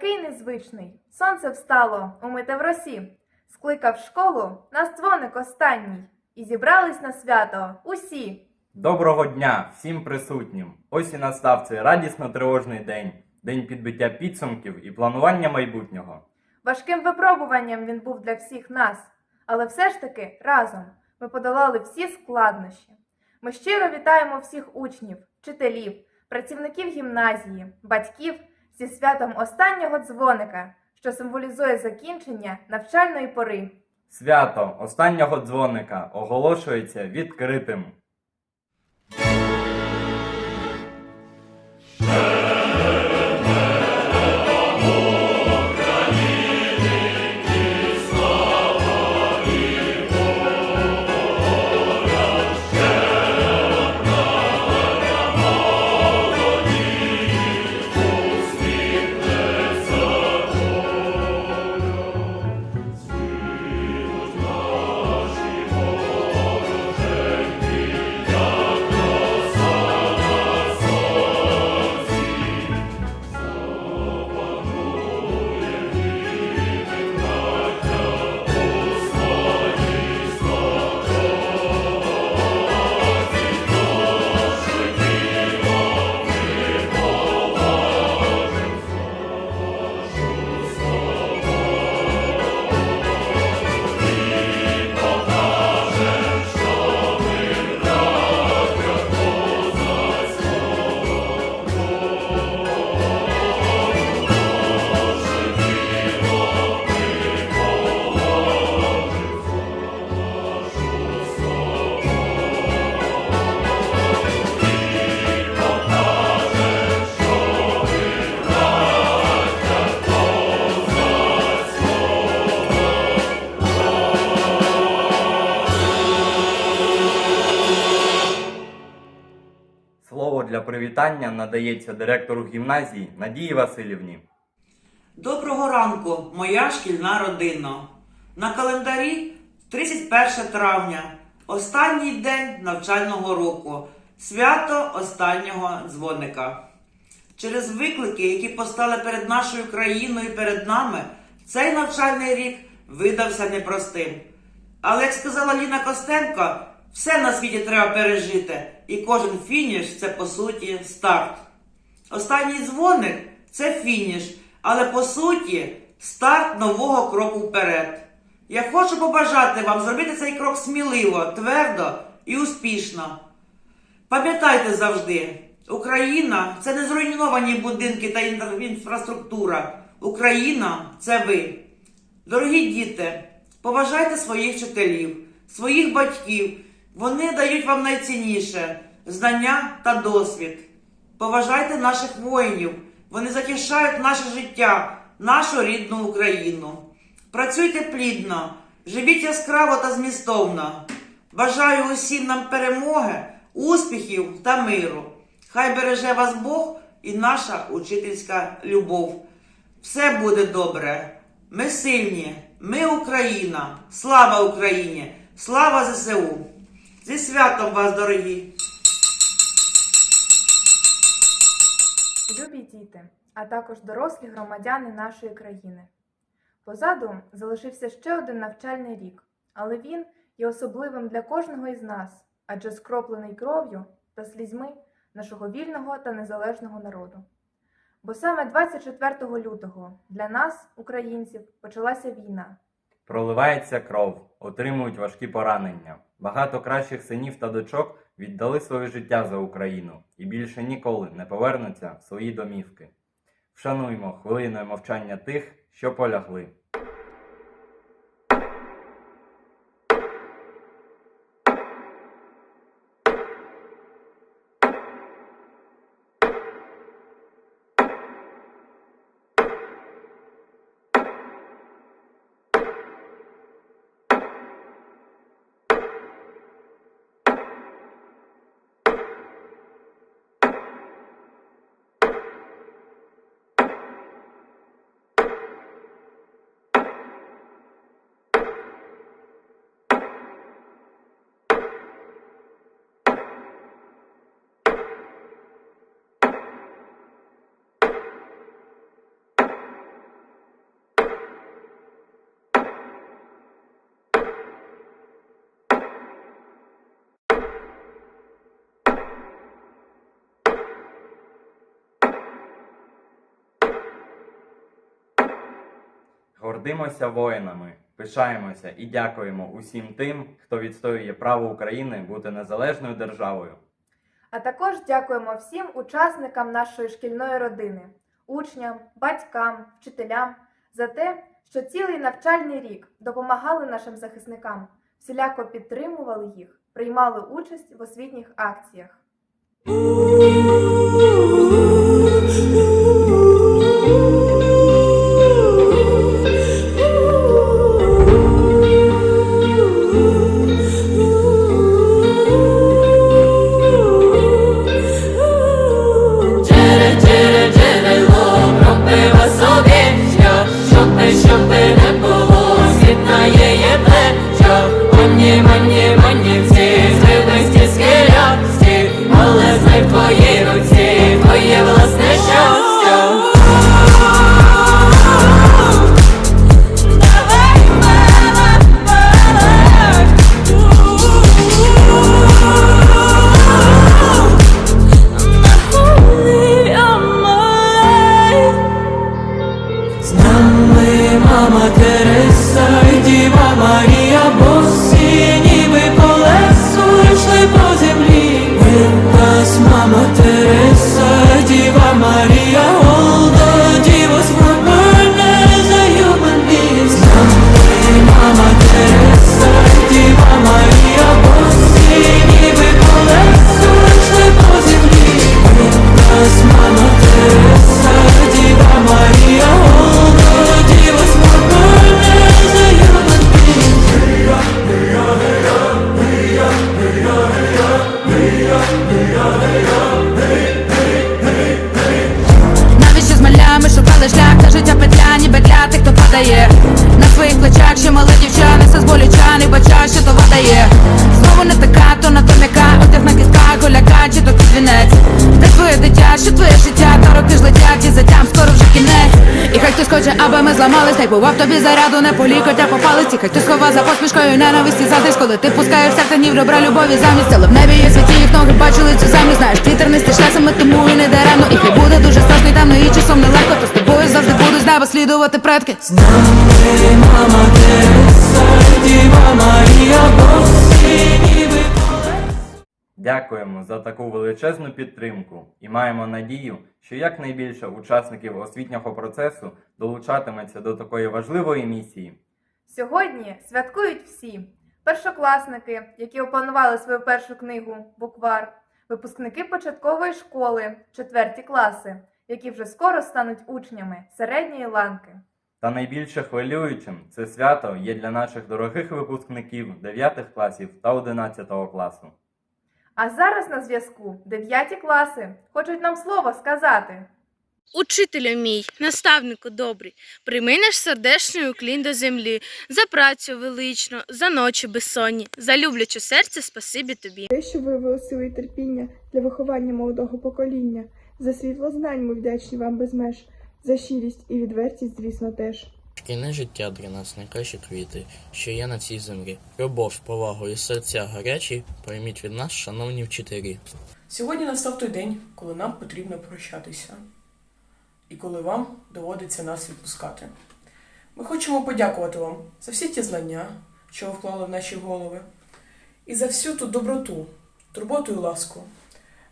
такий незвичний. Сонце встало, умите в росі. Скликав школу нас дзвоник останній. І зібрались на свято усі. Доброго дня всім присутнім! Ось і настав цей радісно тривожний день, день підбиття підсумків і планування майбутнього. Важким випробуванням він був для всіх нас, але все ж таки разом ми подолали всі складнощі. Ми щиро вітаємо всіх учнів, вчителів, працівників гімназії, батьків зі святом останнього дзвоника, що символізує закінчення навчальної пори. Свято останнього дзвоника оголошується відкритим. Для привітання надається директору гімназії Надії Васильівні. Доброго ранку, моя шкільна родина. На календарі 31 травня, останній день навчального року, свято останнього дзвоника. Через виклики, які постали перед нашою країною і перед нами, цей навчальний рік видався непростим. Але як сказала Ліна Костенко, все на світі треба пережити, і кожен фініш це по суті старт. Останній дзвоник це фініш, але по суті старт нового кроку вперед. Я хочу побажати вам зробити цей крок сміливо, твердо і успішно. Пам'ятайте завжди, Україна це не зруйновані будинки та інфра- інфраструктура. Україна це ви. Дорогі діти, поважайте своїх вчителів, своїх батьків. Вони дають вам найцінніше знання та досвід. Поважайте наших воїнів. Вони захищають наше життя, нашу рідну Україну. Працюйте плідно, живіть яскраво та змістовно. Бажаю усім нам перемоги, успіхів та миру. Хай береже вас Бог і наша учительська любов. Все буде добре. Ми сильні, ми Україна. Слава Україні! Слава ЗСУ! Зі святом вас, дорогі! Любі діти, а також дорослі громадяни нашої країни. Позаду залишився ще один навчальний рік, але він є особливим для кожного із нас, адже скроплений кров'ю та слізьми нашого вільного та незалежного народу. Бо саме 24 лютого для нас, українців, почалася війна. Проливається кров, отримують важкі поранення. Багато кращих синів та дочок віддали своє життя за Україну і більше ніколи не повернуться в свої домівки. Вшануймо хвилиною мовчання тих, що полягли. Гордимося воїнами, пишаємося і дякуємо усім тим, хто відстоює право України бути незалежною державою. А також дякуємо всім учасникам нашої шкільної родини, учням, батькам, вчителям за те, що цілий навчальний рік допомагали нашим захисникам, всіляко підтримували їх, приймали участь в освітніх акціях. Своїх ще мали дівчани, все з болючани, бача, що то видає Знову не така, то на то м'яка, одяг на кістках, голяка, чи то квінець Де твоє дитя, що твоє життя, та роки ж летять і затям, скоро вже кінець. І хай хтось хоче, аби ми зламались, хай бував тобі заряду, не полікотя по палиці. Хай хтось хова за посмішкою ненависті затиск, коли ти пускаєш серце ні в добра любові замість. Але в небі є світі, їх ноги бачили цю землю Знаєш, ти тернистий шлесами, тому і не даремно. І хай буде дуже страшно і темно, і часом нелегко То неба слідувати предки З нами мама Діва Марія, ніби. Дякуємо за таку величезну підтримку і маємо надію, що якнайбільше учасників освітнього процесу долучатиметься до такої важливої місії. Сьогодні святкують всі першокласники, які опанували свою першу книгу Буквар, випускники початкової школи, четверті класи, які вже скоро стануть учнями середньої ланки. Та найбільше хвилюючим це свято є для наших дорогих випускників 9 класів та 11 класу. А зараз на зв'язку дев'яті класи хочуть нам слово сказати. Учителю мій, наставнику добрий, прийми наш сердечний уклін до землі, за працю величну, за ночі безсонні, за любляче серце спасибі тобі. Те, що виявили сили терпіння для виховання молодого покоління, за світло знань ми вдячні вам без меж, за щирість і відвертість, звісно, теж. Шкільне життя для нас найкращі квіти, що є на цій землі. Любов, повагу і серця гарячі прийміть від нас, шановні вчителі. Сьогодні настав той день, коли нам потрібно прощатися, і коли вам доводиться нас відпускати. Ми хочемо подякувати вам за всі ті знання, що ви вклали в наші голови, і за всю ту доброту, турботу і ласку,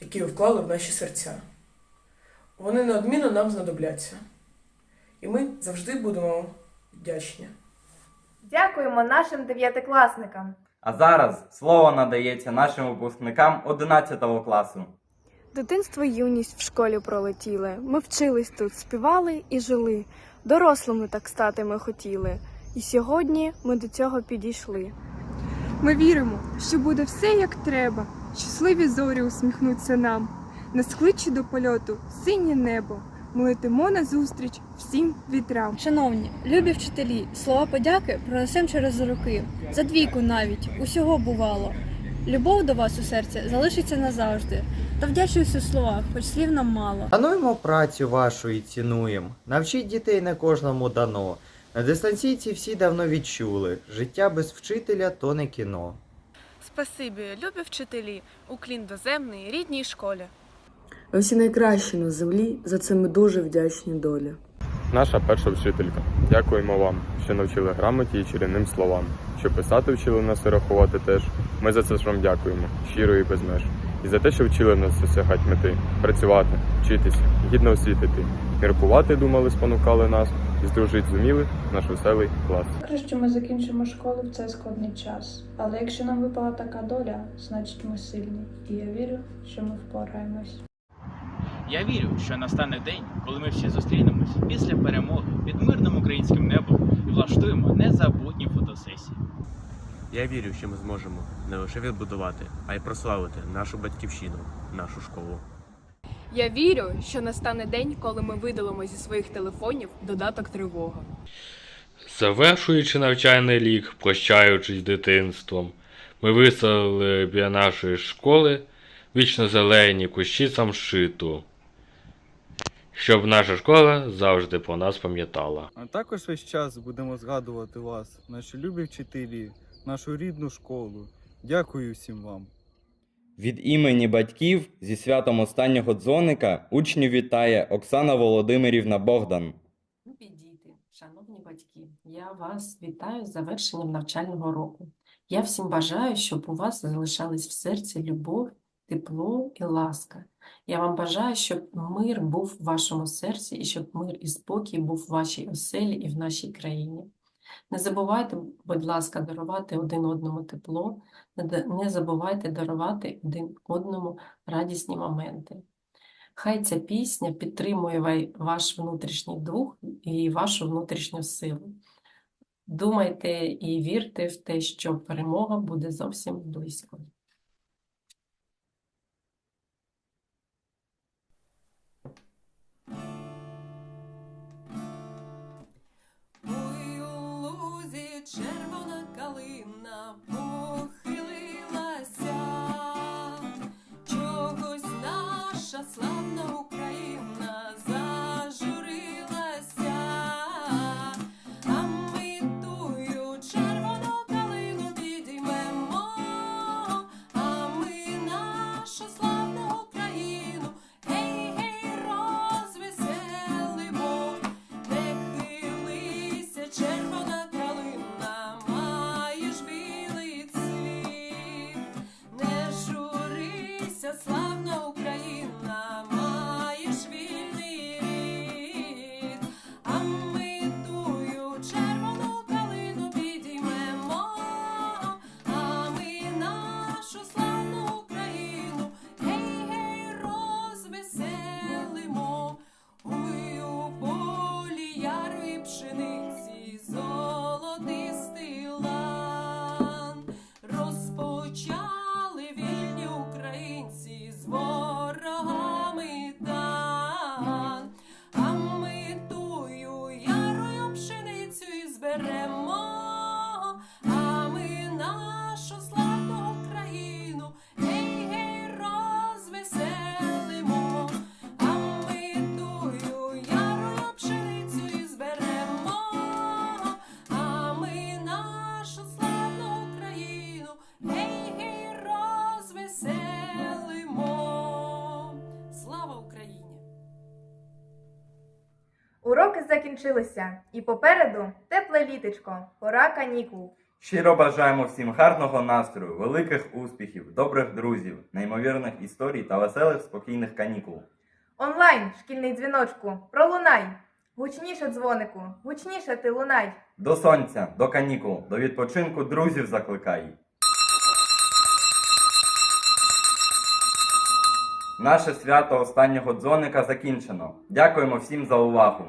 які ви вклали в наші серця. Вони неодмінно нам знадобляться, і ми завжди будемо вдячні. Дякуємо нашим дев'ятикласникам. А зараз слово надається нашим випускникам 11 класу. Дитинство і юність в школі пролетіли. Ми вчились тут, співали і жили. Дорослими так стати ми хотіли. І сьогодні ми до цього підійшли. Ми віримо, що буде все як треба. Щасливі зорі усміхнуться нам. Нас кличе до польоту синє небо. Ми летимо назустріч всім вітрам. Шановні, любі вчителі, слова подяки пронесем через роки. За двійку навіть усього бувало. Любов до вас у серці залишиться назавжди. Та вдячність у словах, хоч слів нам мало. Шануємо працю вашу і цінуємо. Навчіть дітей не кожному дано. На дистанційці всі давно відчули. Життя без вчителя то не кіно. Спасибі, любі вчителі, уклін доземний, рідній школі. Ви всі найкращі на землі, за це ми дуже вдячні долі. Наша перша вчителька. Дякуємо вам, що навчили грамоті і чарівним словам. Що писати вчили нас і рахувати теж. Ми за це ж вам дякуємо, щиро і без меж. І за те, що вчили нас досягати мети, працювати, вчитися, гідно освітити, міркувати думали, спонукали нас, і здружить зуміли наш веселий клас. Добре, що ми закінчимо школу в цей складний час. Але якщо нам випала така доля, значить ми сильні. І я вірю, що ми впораємось. Я вірю, що настане день, коли ми всі зустрінемось після перемоги під мирним українським небом і влаштуємо незабутні фотосесії. Я вірю, що ми зможемо не лише відбудувати, а й прославити нашу батьківщину, нашу школу. Я вірю, що настане день, коли ми видалимо зі своїх телефонів додаток тривога. Завершуючи навчальний рік, прощаючись з дитинством, ми виставили біля нашої школи вічно зелені кущі самшиту, щоб наша школа завжди про нас пам'ятала. А також весь час будемо згадувати вас, наші любі вчителі, нашу рідну школу. Дякую всім вам. Від імені батьків зі святом останнього дзвоника учнів вітає Оксана Володимирівна Богдан. Любі діти, шановні батьки, я вас вітаю з завершенням навчального року. Я всім бажаю, щоб у вас залишались в серці любов, тепло і ласка. Я вам бажаю, щоб мир був в вашому серці і щоб мир і спокій був в вашій оселі і в нашій країні. Не забувайте, будь ласка, дарувати один одному тепло, не забувайте дарувати один одному радісні моменти. Хай ця пісня підтримує ваш внутрішній дух і вашу внутрішню силу. Думайте і вірте в те, що перемога буде зовсім близько. Червона калина закінчилися, і попереду тепле літечко, пора канікул. Щиро бажаємо всім гарного настрою, великих успіхів, добрих друзів, неймовірних історій та веселих спокійних канікул. Онлайн, шкільний дзвіночку, пролунай! Гучніше дзвонику, гучніше ти лунай! До сонця, до канікул, до відпочинку друзів закликай. Наше свято останнього дзвоника закінчено. Дякуємо всім за увагу.